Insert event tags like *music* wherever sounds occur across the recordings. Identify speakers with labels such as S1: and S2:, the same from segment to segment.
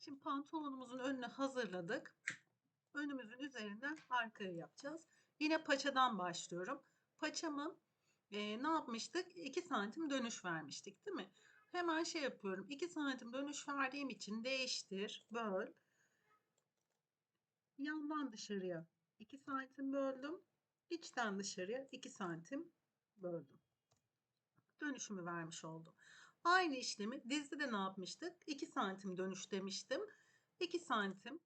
S1: Şimdi pantolonumuzun önüne hazırladık. Önümüzün üzerinden arkaya yapacağız. Yine paçadan başlıyorum. Paçamı e, ne yapmıştık? 2 santim dönüş vermiştik değil mi? Hemen şey yapıyorum. 2 santim dönüş verdiğim için değiştir, böl. Yandan dışarıya 2 santim böldüm. İçten dışarıya 2 santim böldüm. Dönüşümü vermiş oldum. Aynı işlemi dizde de ne yapmıştık? 2 santim dönüş demiştim. 2 santim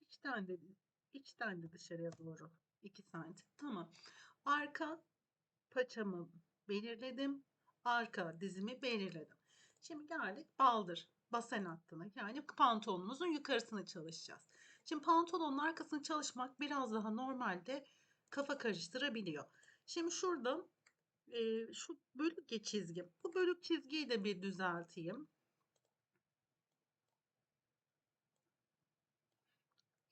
S1: içten de içten de dışarıya doğru 2 santim. Tamam. Arka paçamı belirledim. Arka dizimi belirledim. Şimdi geldik baldır basen hattına yani pantolonumuzun yukarısını çalışacağız. Şimdi pantolonun arkasını çalışmak biraz daha normalde kafa karıştırabiliyor. Şimdi şurada e, şu bölük çizgi. Bu bölük çizgiyi de bir düzelteyim.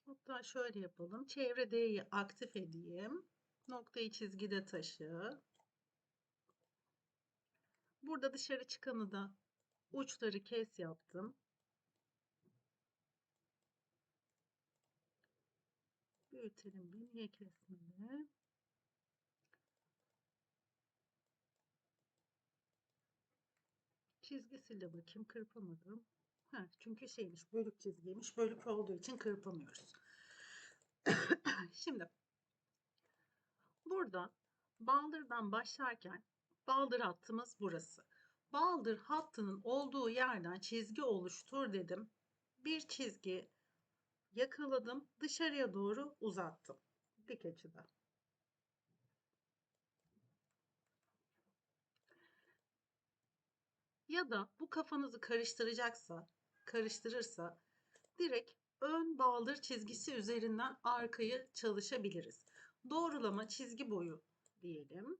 S1: Hatta şöyle yapalım. Çevre D'yi aktif edeyim. Noktayı çizgide taşı. Burada dışarı çıkanı da uçları kes yaptım. Büyütelim bir niye kesmedi? Çizgisiyle bakayım kırpamadım. Ha, çünkü şeymiş bölük çizgiymiş. Bölük olduğu için kırpamıyoruz. *coughs* Şimdi burada baldırdan başlarken baldır hattımız burası. Baldır hattının olduğu yerden çizgi oluştur dedim. Bir çizgi yakaladım. Dışarıya doğru uzattım. Dik açıda. Ya da bu kafanızı karıştıracaksa, karıştırırsa direkt ön baldır çizgisi üzerinden arkayı çalışabiliriz. Doğrulama çizgi boyu diyelim.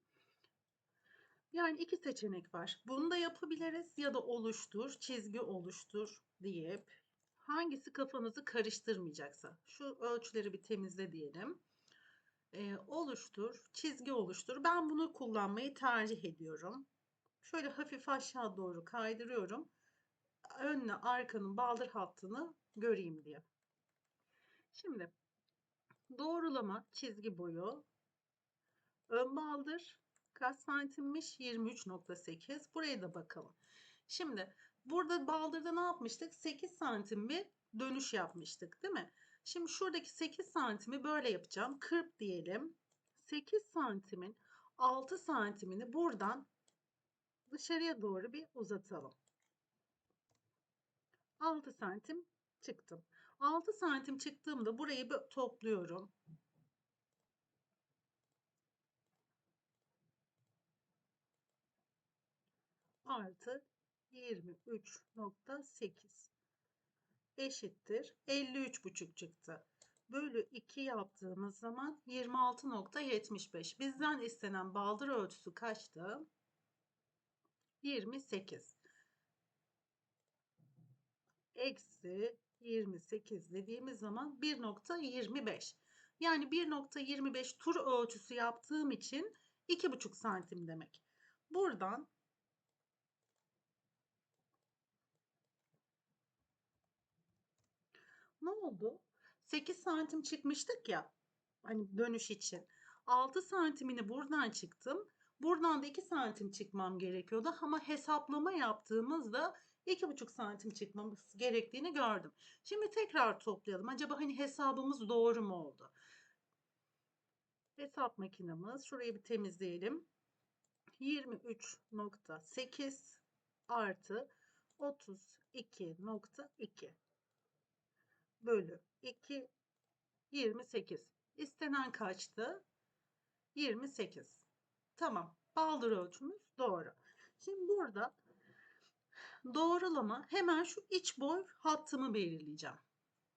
S1: Yani iki seçenek var. Bunu da yapabiliriz ya da oluştur, çizgi oluştur deyip hangisi kafanızı karıştırmayacaksa şu ölçüleri bir temizle diyelim. Ee, oluştur, çizgi oluştur. Ben bunu kullanmayı tercih ediyorum. Şöyle hafif aşağı doğru kaydırıyorum. Önle arkanın baldır hattını göreyim diye. Şimdi doğrulama çizgi boyu ön baldır kaç santimmiş 23.8 buraya da bakalım. Şimdi burada baldırda ne yapmıştık 8 santim bir dönüş yapmıştık değil mi? Şimdi şuradaki 8 santimi böyle yapacağım. Kırp diyelim. 8 santimin 6 santimini buradan dışarıya doğru bir uzatalım. 6 santim çıktım. 6 santim çıktığımda burayı bir topluyorum. Artı 23.8 eşittir 53,5 çıktı. Bölü 2 yaptığımız zaman 26.75. Bizden istenen baldır ölçüsü kaçtı? 28. Eksi 28 dediğimiz zaman 1.25. Yani 1.25 tur ölçüsü yaptığım için 2,5 santim demek. Buradan ne oldu? 8 santim çıkmıştık ya hani dönüş için. 6 santimini buradan çıktım. Buradan da 2 santim çıkmam gerekiyordu ama hesaplama yaptığımızda 2,5 santim çıkmamız gerektiğini gördüm. Şimdi tekrar toplayalım. Acaba hani hesabımız doğru mu oldu? Hesap makinemiz. Şurayı bir temizleyelim. 23.8 artı 32.2 bölü 2 28. İstenen kaçtı? 28. Tamam. Baldır ölçümüz doğru. Şimdi burada doğrulama hemen şu iç boy hattımı belirleyeceğim.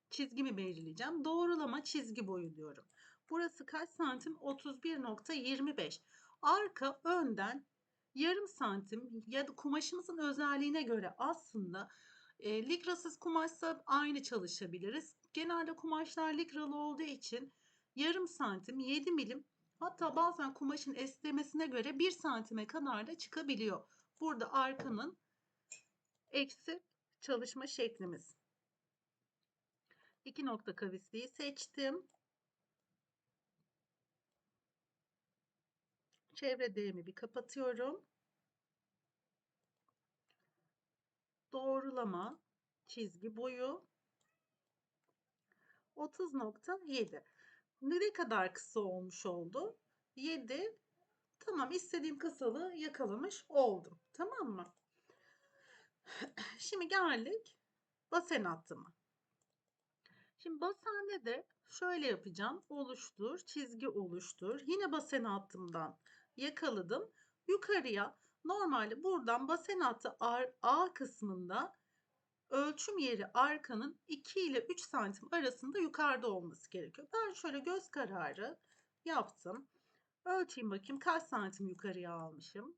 S1: Çizgimi belirleyeceğim. Doğrulama çizgi boyu diyorum. Burası kaç santim? 31.25. Arka önden yarım santim ya da kumaşımızın özelliğine göre aslında e, likrasız kumaşsa aynı çalışabiliriz. Genelde kumaşlar likralı olduğu için yarım santim 7 milim Hatta bazen kumaşın esnemesine göre 1 santime kadar da çıkabiliyor Burada arkanın eksi çalışma şeklimiz. İki nokta kavisliği seçtim. Çevre değimi bir kapatıyorum. Doğrulama çizgi boyu 30.7. Ne kadar kısa olmuş oldu? 7. Tamam istediğim kısalığı yakalamış oldum. Tamam mı? Şimdi geldik basen hattıma. Şimdi basende de şöyle yapacağım. Oluştur, çizgi oluştur. Yine basen hattımdan yakaladım. Yukarıya normalde buradan basen hattı A kısmında ölçüm yeri arkanın 2 ile 3 santim arasında yukarıda olması gerekiyor. Ben şöyle göz kararı yaptım. Ölçeyim bakayım kaç santim yukarıya almışım.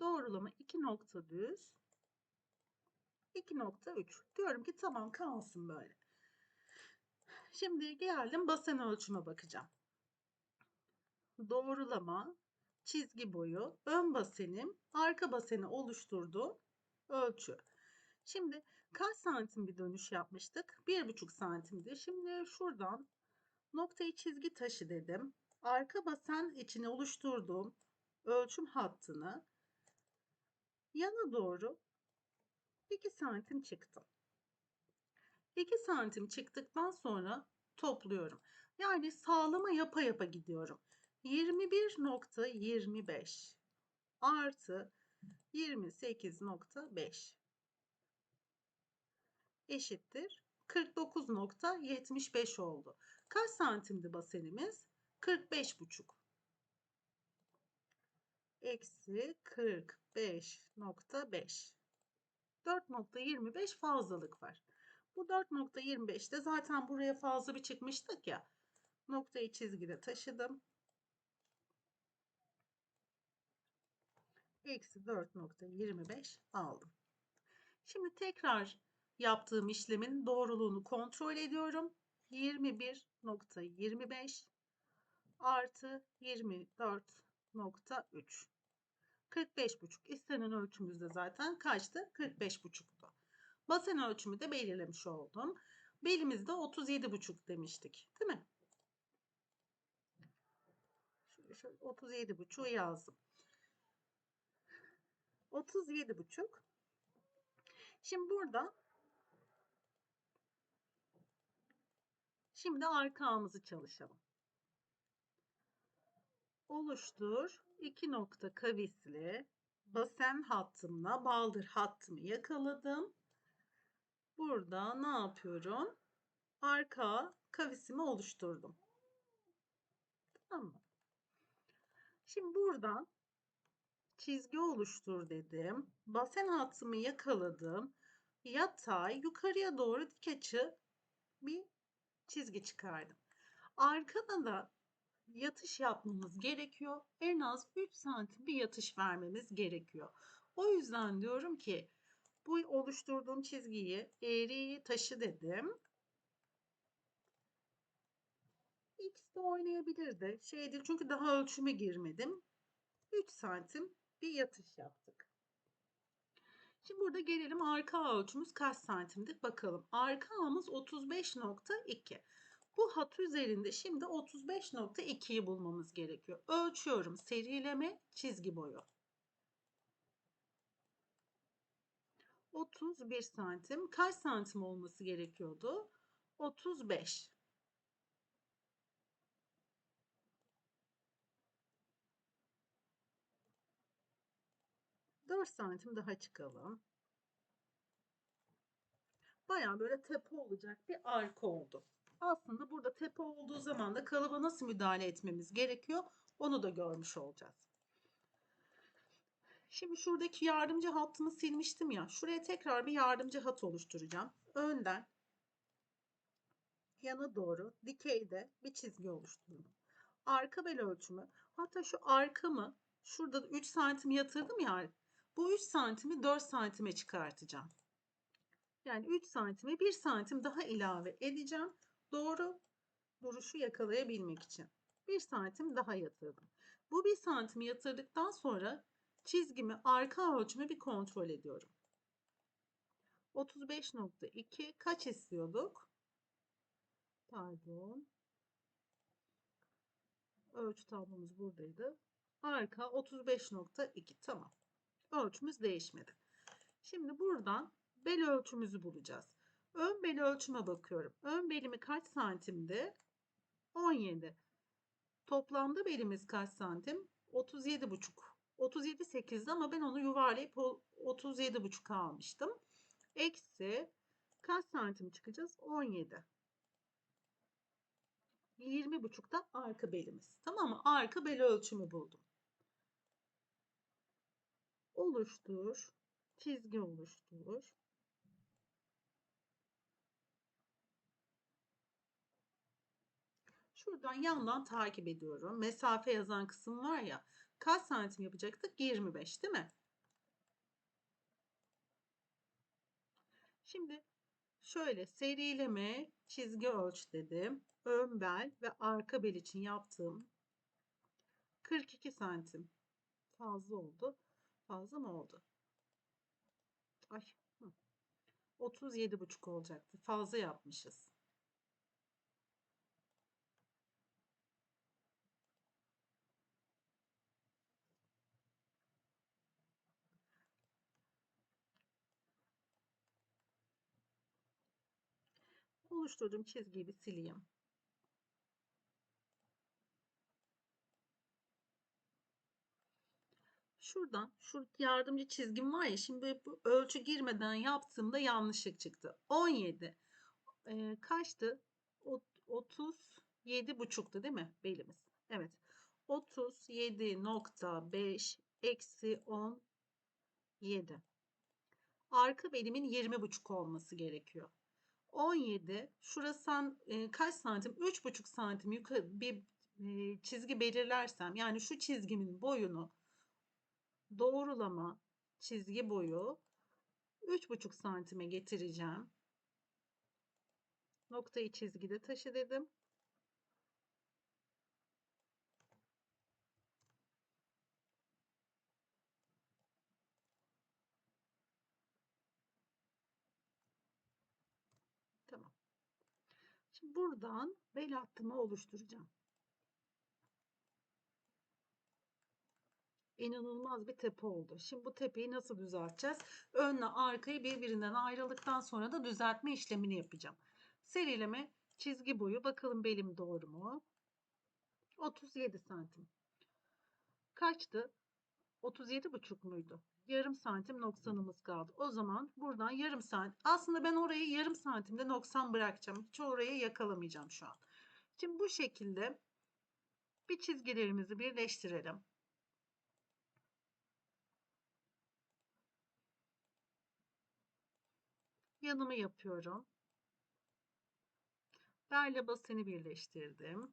S1: Doğrulama 2 nokta düz. 2.3. Diyorum ki tamam kalsın böyle. Şimdi geldim basen ölçüme bakacağım. Doğrulama, çizgi boyu, ön basenim, arka baseni oluşturdu. Ölçü. Şimdi kaç santim bir dönüş yapmıştık? 1,5 santimdi. Şimdi şuradan noktayı çizgi taşı dedim. Arka basen içine oluşturduğum ölçüm hattını yana doğru 2 santim çıktım. 2 santim çıktıktan sonra topluyorum. Yani sağlama yapa yapa gidiyorum. 21.25 artı 28.5 eşittir 49.75 oldu. Kaç santimdi basenimiz? 45,5. Eksi 45.5. 4.25 fazlalık var. Bu 4.25'te zaten buraya fazla bir çıkmıştık ya. Noktayı çizgide taşıdım. Eksi 4.25 aldım. Şimdi tekrar yaptığım işlemin doğruluğunu kontrol ediyorum. 21.25 artı 24.3 45,5 istenen ölçümüzde zaten kaçtı? 45,5'tu. Basen ölçümü de belirlemiş oldum. Belimizde 37,5 demiştik. Değil mi? Şöyle, şöyle 37,5'u yazdım. 37,5 Şimdi burada Şimdi arka ağımızı çalışalım. Oluştur. iki nokta kavisli basen hattımla baldır hattımı yakaladım. Burada ne yapıyorum? Arka kavisimi oluşturdum. Tamam mı? Şimdi buradan çizgi oluştur dedim. Basen hattımı yakaladım. Yatay yukarıya doğru dik açı bir çizgi çıkardım. Arkada da yatış yapmamız gerekiyor. En az 3 santim bir yatış vermemiz gerekiyor. O yüzden diyorum ki bu oluşturduğum çizgiyi eğriyi taşı dedim. X de oynayabilirdi. Şeydir çünkü daha ölçüme girmedim. 3 santim bir yatış yaptık. Şimdi burada gelelim arka ölçümüz kaç santimdir bakalım. Arka ağımız 35.2. Bu hat üzerinde şimdi 35.2'yi bulmamız gerekiyor. Ölçüyorum serileme çizgi boyu. 31 santim. Kaç santim olması gerekiyordu? 35. Dört santim daha çıkalım. Baya böyle tepe olacak bir arka oldu. Aslında burada tepe olduğu zaman da kalıba nasıl müdahale etmemiz gerekiyor onu da görmüş olacağız. Şimdi şuradaki yardımcı hattımı silmiştim ya. Şuraya tekrar bir yardımcı hat oluşturacağım. Önden yana doğru dikeyde bir çizgi oluşturdum. Arka bel ölçümü. Hatta şu arkamı şurada 3 santim yatırdım ya. Bu 3 santimi 4 santime çıkartacağım. Yani 3 santime 1 santim daha ilave edeceğim. Doğru duruşu yakalayabilmek için. 1 santim daha yatırdım. Bu 1 santimi yatırdıktan sonra çizgimi arka ölçümü bir kontrol ediyorum. 35.2 kaç istiyorduk? Pardon. Ölçü tablomuz buradaydı. Arka 35.2 tamam. Ölçümüz değişmedi. Şimdi buradan bel ölçümüzü bulacağız. Ön bel ölçüme bakıyorum. Ön belimi kaç santimdi? 17. Toplamda belimiz kaç santim? 37,5. 37 8'di ama ben onu yuvarlayıp 37,5 almıştım. Eksi kaç santim çıkacağız? 17. 20,5 da arka belimiz. Tamam mı? Arka bel ölçümü buldum. Oluştur. Çizgi oluştur. Şuradan yandan takip ediyorum. Mesafe yazan kısım var ya. Kaç santim yapacaktık? 25 değil mi? Şimdi şöyle serileme çizgi ölç dedim. Ön bel ve arka bel için yaptığım 42 santim. Fazla oldu. Fazla mı oldu? Ay. 37,5 olacaktı. Fazla yapmışız. oluşturduğum çizgiyi bir sileyim. Şuradan şu yardımcı çizgim var ya şimdi bu ölçü girmeden yaptığımda yanlışlık çıktı. 17 e, kaçtı? 37 buçuktu değil mi belimiz? Evet. 37.5 eksi 17. Arka belimin 20 buçuk olması gerekiyor. 17 şurası e, kaç santim? 3,5 santim yukarı bir e, çizgi belirlersem yani şu çizgimin boyunu doğrulama çizgi boyu 3,5 santime getireceğim. Noktayı çizgide taşı dedim. Şimdi buradan bel hattımı oluşturacağım. İnanılmaz bir tepe oldu. Şimdi bu tepeyi nasıl düzelteceğiz? Önle arkayı birbirinden ayrıldıktan sonra da düzeltme işlemini yapacağım. Serileme çizgi boyu bakalım belim doğru mu? 37 santim. Kaçtı? 37,5 muydu? yarım santim noksanımız kaldı. O zaman buradan yarım santim. Aslında ben orayı yarım santimde noksan bırakacağım. Hiç orayı yakalamayacağım şu an. Şimdi bu şekilde bir çizgilerimizi birleştirelim. Yanımı yapıyorum. Berle baseni birleştirdim.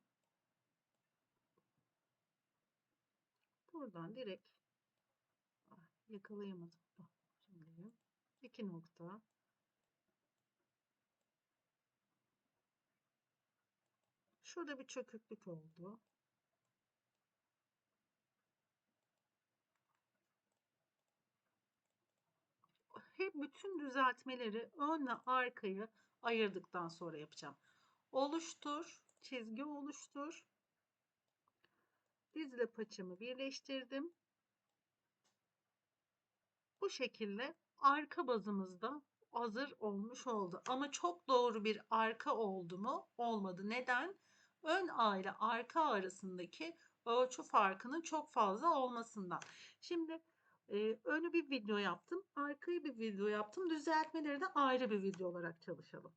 S1: Buradan direkt yakalayamadım. Bak, şimdi iki nokta. Şurada bir çöküklük oldu. Hep bütün düzeltmeleri önle arkayı ayırdıktan sonra yapacağım. Oluştur, çizgi oluştur. Dizle paçamı birleştirdim. Bu şekilde arka bazımızda hazır olmuş oldu. Ama çok doğru bir arka oldu mu? Olmadı. Neden? Ön ağ ile arka arasındaki ölçü farkının çok fazla olmasından. Şimdi e, önü bir video yaptım. Arkayı bir video yaptım. Düzeltmeleri de ayrı bir video olarak çalışalım.